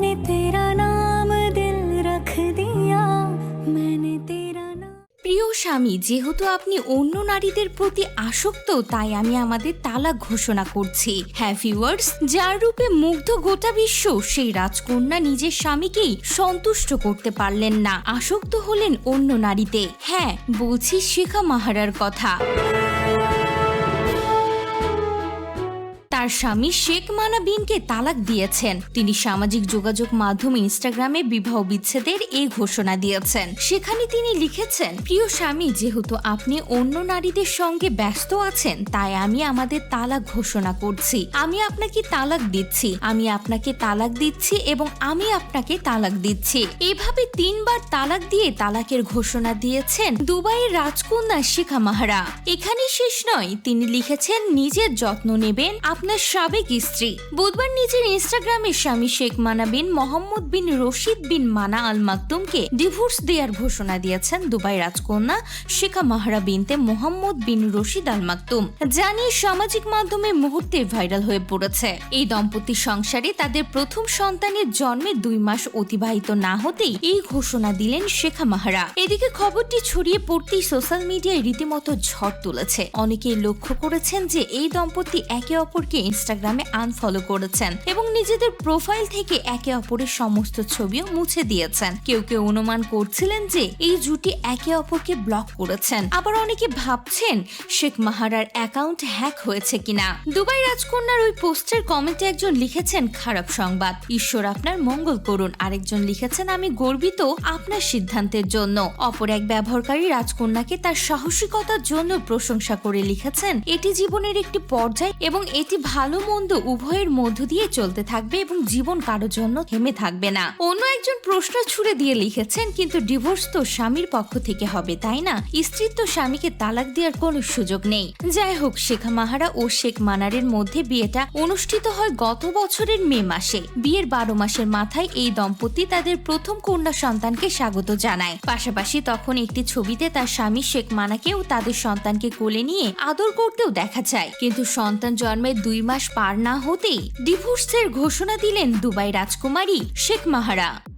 मैंने तेरा नाम दिल रख दिया मैंने तेरा नाम প্রিয় স্বামী যেহেতু আপনি অন্য নারীদের প্রতি আসক্ত তাই আমি আমাদের তালাক ঘোষণা করছি হ্যাঁ ভিউয়ার্স যার রূপে মুগ্ধ গোটা বিশ্ব সেই রাজকন্যা নিজের স্বামীকেই সন্তুষ্ট করতে পারলেন না আসক্ত হলেন অন্য নারীতে হ্যাঁ বলছি শেখা মাহারার কথা তার স্বামী শেখ মানা বিনকে তালাক দিয়েছেন। তিনি সামাজিক যোগাযোগ মাধ্যম ইনস্টাগ্রামে বিবাহ বিচ্ছেদের এই ঘোষণা দিয়েছেন। সেখানে তিনি লিখেছেন, প্রিয় স্বামী, যেহেতু আপনি অন্য নারীদের সঙ্গে ব্যস্ত আছেন, তাই আমি আমাদের তালাক ঘোষণা করছি। আমি আপনাকে তালাক দিচ্ছি। আমি আপনাকে তালাক দিচ্ছি এবং আমি আপনাকে তালাক দিচ্ছি। এভাবে তিনবার তালাক দিয়ে তালাকের ঘোষণা দিয়েছেন দুবাইয়ের রাজকন্যা শিখা মাহারা। এখানে শেষ নয়। তিনি লিখেছেন, নিজের যত্ন নেবেন, আপনার সাবেক স্ত্রী। বুধবার নিজের ইনস্টাগ্রামে স্বামী শেখ মানা বিন মোহাম্মদ বিন রশিদ বিন মানা আল মাকতুমকে ডিভোর্স দেওয়ার ঘোষণা দিয়েছেন দুবাই রাজকন্যা শেখা মাহারা বিনতে মোহাম্মদ বিন রশিদ আল মাকতুম জানিয়ে সামাজিক মাধ্যমে মুহূর্তে ভাইরাল হয়ে পড়েছে। এই দম্পতির সংসারে তাদের প্রথম সন্তানের জন্মের দুই মাস অতিবাহিত না হতেই এই ঘোষণা দিলেন শেখা মাহারা। এদিকে খবরটি ছড়িয়ে পড়তেই সোশ্যাল মিডিয়ায় রীতিমতো ঝড় তুলেছে। অনেকেই লক্ষ্য করেছেন যে এই দম্পতি একে অপরকে ইনস্টাগ্রামে আনফলো করেছেন এবং নিজেদের প্রোফাইল থেকে একে অপরের সমস্ত ছবিও মুছে দিয়েছেন। কেউ কেউ অনুমান করছিলেন যে এই জুটি একে অপরকে ব্লক করেছেন। আবার অনেকে ভাবছেন শেখ মাহারার অ্যাকাউন্ট হ্যাক হয়েছে কিনা। দুবাই রাজকন্যার ওই পোস্টের কমেন্টে একজন লিখেছেন, খারাপ সংবাদ। ঈশ্বর আপনার মঙ্গল করুন। আরেকজন লিখেছেন, আমি গর্বিত আপনার সিদ্ধান্তের জন্য। অপর এক ব্যবহারকারী রাজকন্যাকে তার সাহসিকতার জন্য প্রশংসা করে লিখেছেন, এটি জীবনের একটি পর্যায় এবং এটি ভালো মন্দ উভয়ের মধ্য দিয়ে চলতে থাকবে এবং জীবন কারও জন্য থেমে থাকবে না। অন্য একজন প্রশ্ন ছুড়ে দিয়ে লিখেছেন, কিন্তু ডিভোর্স তো স্বামীর পক্ষ থেকে হবে, তাই না? স্ত্রীর তো স্বামীকে তালাক দেওয়ার কোনো সুযোগ নেই। যাই হোক, শেখা মাহারা ও শেখ মানারের মধ্যে বিয়েটা অনুষ্ঠিত হয় গত বছরের মে মাসে। বিয়ের বারো মাসের মাথায় এই দম্পতি তাদের প্রথম কন্যা সন্তানকে স্বাগত জানায়। পাশাপাশি তখন একটি ছবিতে তার স্বামী শেখ মানাকেও তাদের সন্তানকে কোলে নিয়ে আদর করতেও দেখা যায়। কিন্তু সন্তান জন্মের মাস পার না হতেই ডিভোর্সের ঘোষণা দিলেন দুবাই রাজকুমারী শেখ মাহারা।